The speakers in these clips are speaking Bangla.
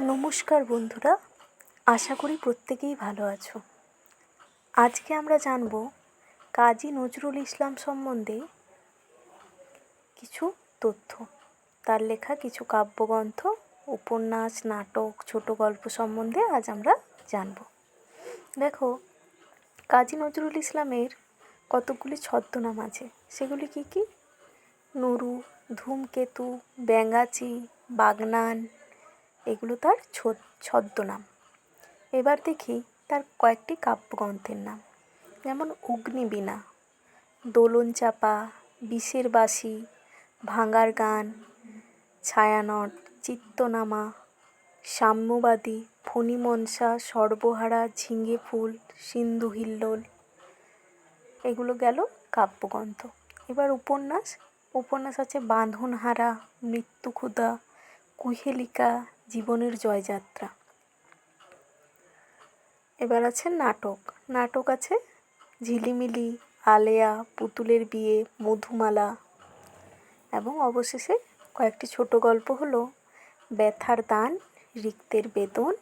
নমস্কার বন্ধুরা, আশা করি প্রত্যেকেই ভালো আছো। আজকে আমরা জানব কাজী নজরুল ইসলাম সম্বন্ধে কিছু তথ্য। তার লেখা কিছু কাব্যগ্রন্থ, উপন্যাস, নাটক, ছোট গল্প সম্বন্ধে আজ আমরা জানব। দেখো, কাজী নজরুল ইসলামের কতকগুলি ছদ্মনাম আছে। সেগুলি কি কি? নুরু, ধূমকেতু, ব্যাঙাচি, বাগনান এগুলো তার ছদ্মনাম। এবার দেখি তার কয়েকটি কাব্যগ্রন্থের নাম। যেমন অগ্নিবীণা দোলন চাপা বিষের বাঁশি ভাঙার গান, ছায়ানট, চিত্তনামা, সাম্যবাদী, ফণিমনসা, সর্বহারা, ঝিঙে ফুল, সিন্ধু হিল্লোল। এগুলো গেল কাব্যগ্রন্থ। এবার উপন্যাস। উপন্যাস আছে বাঁধনহারা মৃত্যুক্ষুধা কুহেলিকা জীবনের জয়যাত্রা। এবার আছে নাটক। নাটক আছে ঝিলিমিলি, আলেয়া, পুতুলের বিয়ে, মধুমালা এবং অবশেষে কয়েকটি ছোট গল্প হলো ব্যথার দান, রিক্তের বেদন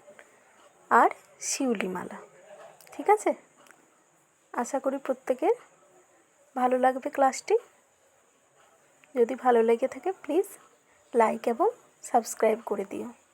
আর শিউলিমালা। ঠিক আছে? আশা করি প্রত্যেকের ভালো লাগবে ক্লাসটি। যদি ভালো লেগে থাকে প্লিজ লাইক এবং সাবস্ক্রাইব করে দিও।